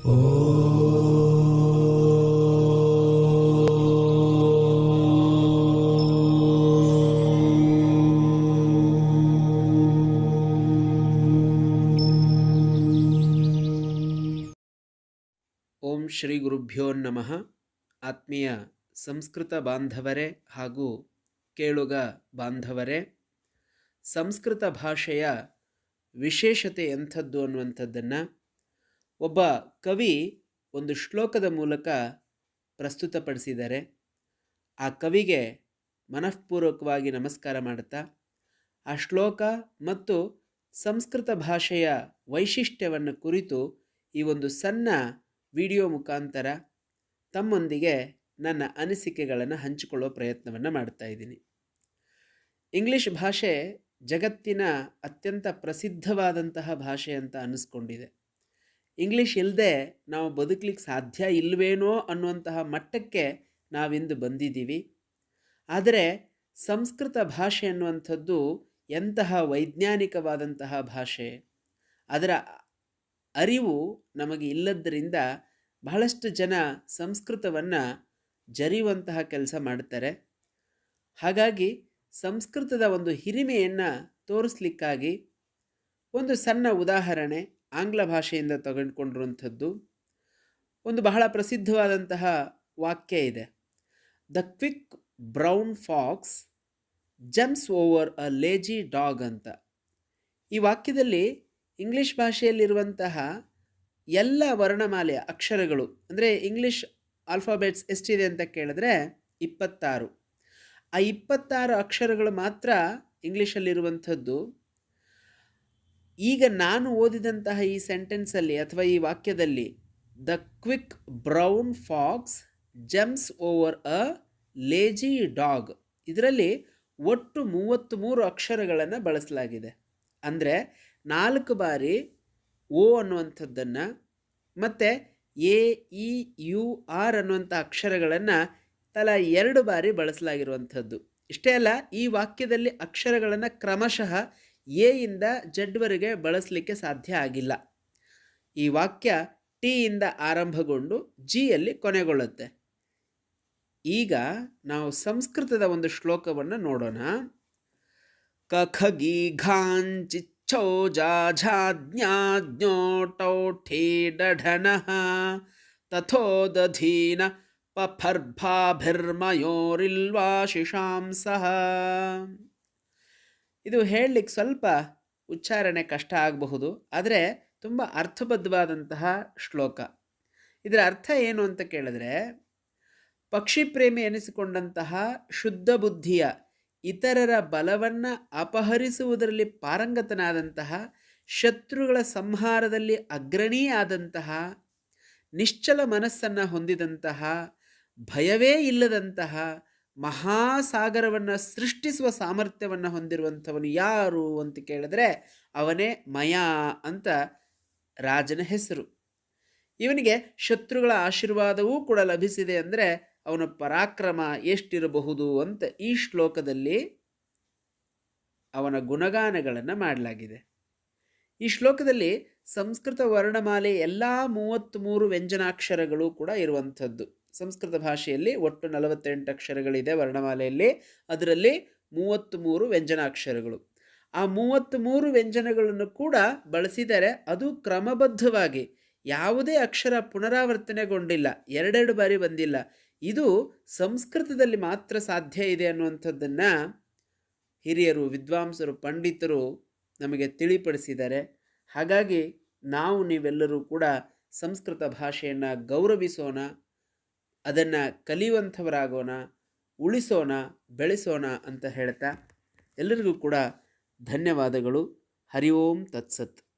ಓಂ ಶ್ರೀ ಗುರುಭ್ಯೋ ನಮಃ. ಆತ್ಮೀಯ ಸಂಸ್ಕೃತ ಬಾಂಧವರೇ ಹಾಗೂ ಕೇಳುಗ ಬಾಂಧವರೇ, ಸಂಸ್ಕೃತ ಭಾಷೆಯ ವಿಶೇಷತೆ ಎಂಥದ್ದು ಅನ್ನುವಂಥದ್ದನ್ನು ಒಬ್ಬ ಕವಿ ಒಂದು ಶ್ಲೋಕದ ಮೂಲಕ ಪ್ರಸ್ತುತಪಡಿಸಿದ್ದಾರೆ. ಆ ಕವಿಗೆ ಮನಃಪೂರ್ವಕವಾಗಿ ನಮಸ್ಕಾರ ಮಾಡುತ್ತಾ, ಆ ಶ್ಲೋಕ ಮತ್ತು ಸಂಸ್ಕೃತ ಭಾಷೆಯ ವೈಶಿಷ್ಟ್ಯವನ್ನು ಕುರಿತು ಈ ಒಂದು ಸಣ್ಣ ವಿಡಿಯೋ ಮುಖಾಂತರ ತಮ್ಮೊಂದಿಗೆ ನನ್ನ ಅನಿಸಿಕೆಗಳನ್ನು ಹಂಚಿಕೊಳ್ಳುವ ಪ್ರಯತ್ನವನ್ನು ಮಾಡ್ತಾ ಇದ್ದೀನಿ. ಇಂಗ್ಲಿಷ್ ಭಾಷೆ ಜಗತ್ತಿನ ಅತ್ಯಂತ ಪ್ರಸಿದ್ಧವಾದಂತಹ ಭಾಷೆ ಅಂತ ಅನ್ನಿಸ್ಕೊಂಡಿದೆ ಇಂಗ್ಲಿಷ್ ಇಲ್ಲದೆ ನಾವು ಬದುಕಲಿಕ್ಕೆ ಸಾಧ್ಯ ಇಲ್ವೇನೋ ಅನ್ನುವಂತಹ ಮಟ್ಟಕ್ಕೆ ನಾವಿಂದು ಬಂದಿದ್ದೀವಿ. ಆದರೆ ಸಂಸ್ಕೃತ ಭಾಷೆ ಅನ್ನುವಂಥದ್ದು ಎಂತಹ ವೈಜ್ಞಾನಿಕವಾದಂತಹ ಭಾಷೆ, ಅದರ ಅರಿವು ನಮಗೆ ಇಲ್ಲದ್ದರಿಂದ ಬಹಳಷ್ಟು ಜನ ಸಂಸ್ಕೃತವನ್ನು ಜರಿಯುವಂತಹ ಕೆಲಸ ಮಾಡ್ತಾರೆ. ಹಾಗಾಗಿ ಸಂಸ್ಕೃತದ ಒಂದು ಹಿರಿಮೆಯನ್ನು ತೋರಿಸ್ಲಿಕ್ಕಾಗಿ ಒಂದು ಸಣ್ಣ ಉದಾಹರಣೆ. ಆಂಗ್ಲ ಭಾಷೆಯಿಂದ ತಗೊಂಡ್ಕೊಂಡಿರುವಂಥದ್ದು ಒಂದು ಬಹಳ ಪ್ರಸಿದ್ಧವಾದಂತಹ ವಾಕ್ಯ ಇದೆ. The quick brown fox jumps over a lazy dog ಅಂತ. ಈ ವಾಕ್ಯದಲ್ಲಿ ಇಂಗ್ಲೀಷ್ ಭಾಷೆಯಲ್ಲಿರುವಂತಹ ಎಲ್ಲ ವರ್ಣಮಾಲೆಯ ಅಕ್ಷರಗಳು, ಅಂದರೆ ಇಂಗ್ಲೀಷ್ ಆಲ್ಫಾಬೆಟ್ಸ್ ಎಷ್ಟಿದೆ ಅಂತ ಕೇಳಿದ್ರೆ ಇಪ್ಪತ್ತಾರು. ಆ ಇಪ್ಪತ್ತಾರು ಅಕ್ಷರಗಳು ಮಾತ್ರ ಇಂಗ್ಲೀಷಲ್ಲಿರುವಂಥದ್ದು. ಈಗ ನಾನು ಓದಿದಂತಹ ಈ ಸೆಂಟೆನ್ಸಲ್ಲಿ ಅಥವಾ ಈ ವಾಕ್ಯದಲ್ಲಿ, the quick brown fox jumps over a lazy dog. ಇದರಲ್ಲಿ ಒಟ್ಟು ಮೂವತ್ತ್ ಮೂರು ಅಕ್ಷರಗಳನ್ನು ಬಳಸಲಾಗಿದೆ. ಅಂದರೆ ನಾಲ್ಕು ಬಾರಿ ಓ ಅನ್ನುವಂಥದ್ದನ್ನು ಮತ್ತು ಎ, ಇ, ಯು, ಆರ್ ಅನ್ನುವಂಥ ಅಕ್ಷರಗಳನ್ನು ತಲಾ ಎರಡು ಬಾರಿ ಬಳಸಲಾಗಿರುವಂಥದ್ದು. ಇಷ್ಟೇ ಅಲ್ಲ, ಈ ವಾಕ್ಯದಲ್ಲಿ ಅಕ್ಷರಗಳನ್ನು ಕ್ರಮಶಃ ಎ ಇಂದ ಜಡ್ವರೆಗೆ ಬಳಸಲಿಕ್ಕೆ ಸಾಧ್ಯ ಆಗಿಲ್ಲ. ಈ ವಾಕ್ಯ ಟಿ ಇಂದ ಆರಂಭಗೊಂಡು ಜಿಯಲ್ಲಿ ಕೊನೆಗೊಳ್ಳುತ್ತೆ. ಈಗ ನಾವು ಸಂಸ್ಕೃತದ ಒಂದು ಶ್ಲೋಕವನ್ನು ನೋಡೋಣ. ಕಖಗಿ ಘಾಂಚಿಚ್ಛೋ ತಥೋದಧೀನ ಡಢನಃ ತಥೋದಧೀನ ಪಫರ್ಭಾಭಿರ್ಮಯೋರಿಲ್ವಾಶಿಷಾಂಸಃ ಇದು ಹೇಳಲಿಕ್ಕೆ ಸ್ವಲ್ಪ ಉಚ್ಚಾರಣೆ ಕಷ್ಟ ಆಗಬಹುದು, ಆದರೆ ತುಂಬ ಅರ್ಥಬದ್ಧವಾದಂತಹ ಶ್ಲೋಕ. ಇದರ ಅರ್ಥ ಏನು ಅಂತ ಕೇಳಿದ್ರೆ, ಪಕ್ಷಿ ಪ್ರೇಮಿ ಎನಿಸಿಕೊಂಡಂತಹ ಶುದ್ಧ ಬುದ್ಧಿಯ ಇತರರ ಬಲವನ್ನು ಅಪಹರಿಸುವುದರಲ್ಲಿ ಪಾರಂಗತನಾದಂತಹ, ಶತ್ರುಗಳ ಸಂಹಾರದಲ್ಲಿ ಅಗ್ರಣೀ ಆದಂತಹ ನಿಶ್ಚಲ ಮನಸ್ಸನ್ನು ಹೊಂದಿದಂತಹ, ಭಯವೇ ಇಲ್ಲದಂತಹ ಮಹಾಸಾಗರವನ್ನು ಸೃಷ್ಟಿಸುವ ಸಾಮರ್ಥ್ಯವನ್ನು ಹೊಂದಿರುವಂಥವನು ಯಾರು ಅಂತ ಕೇಳಿದ್ರೆ ಅವನೇ ಮಯಾ ಅಂತ ರಾಜನ ಹೆಸರು. ಇವನಿಗೆ ಶತ್ರುಗಳ ಆಶೀರ್ವಾದವೂ ಕೂಡ ಲಭಿಸಿದೆ ಅಂದರೆ ಅವನ ಪರಾಕ್ರಮ ಎಷ್ಟಿರಬಹುದು ಅಂತ ಈ ಶ್ಲೋಕದಲ್ಲಿ ಅವನ ಗುಣಗಾನಗಳನ್ನು ಮಾಡಲಾಗಿದೆ. ಈ ಶ್ಲೋಕದಲ್ಲಿ ಸಂಸ್ಕೃತ ವರ್ಣಮಾಲೆ ಎಲ್ಲ ಮೂವತ್ತ್ಮೂರು ವ್ಯಂಜನಾಕ್ಷರಗಳು ಕೂಡ ಇರುವಂಥದ್ದು. ಸಂಸ್ಕೃತ ಭಾಷೆಯಲ್ಲಿ ಒಟ್ಟು ನಲವತ್ತೆಂಟು ಅಕ್ಷರಗಳಿದೆ ವರ್ಣಮಾಲೆಯಲ್ಲಿ. ಅದರಲ್ಲಿ ಮೂವತ್ತ್ಮೂರು ವ್ಯಂಜನಾಕ್ಷರಗಳು. ಆ ಮೂವತ್ತ್ಮೂರು ವ್ಯಂಜನಗಳನ್ನು ಕೂಡ ಬಳಸಿದರೆ ಅದು ಕ್ರಮಬದ್ಧವಾಗಿ ಯಾವುದೇ ಅಕ್ಷರ ಪುನರಾವರ್ತನೆಗೊಂಡಿಲ್ಲ, ಎರಡೆರಡು ಬಾರಿ ಬಂದಿಲ್ಲ. ಇದು ಸಂಸ್ಕೃತದಲ್ಲಿ ಮಾತ್ರ ಸಾಧ್ಯ ಇದೆ ಅನ್ನುವಂಥದ್ದನ್ನು ಹಿರಿಯರು, ವಿದ್ವಾಂಸರು, ಪಂಡಿತರು ನಮಗೆ ತಿಳಿಪಡಿಸಿದ್ದಾರೆ. ಹಾಗಾಗಿ ನಾವು ನೀವೆಲ್ಲರೂ ಕೂಡ ಸಂಸ್ಕೃತ ಭಾಷೆಯನ್ನು ಗೌರವಿಸೋಣ. ಅದನ್ನು ಕಲಿಯುವಂಥವರಾಗೋಣ ಉಳಿಸೋಣ ಬೆಳೆಸೋಣ ಅಂತ ಹೇಳ್ತಾ ಎಲ್ಲರಿಗೂ ಕೂಡ ಧನ್ಯವಾದಗಳು. ಹರಿ ಓಂ ತತ್ಸತ್.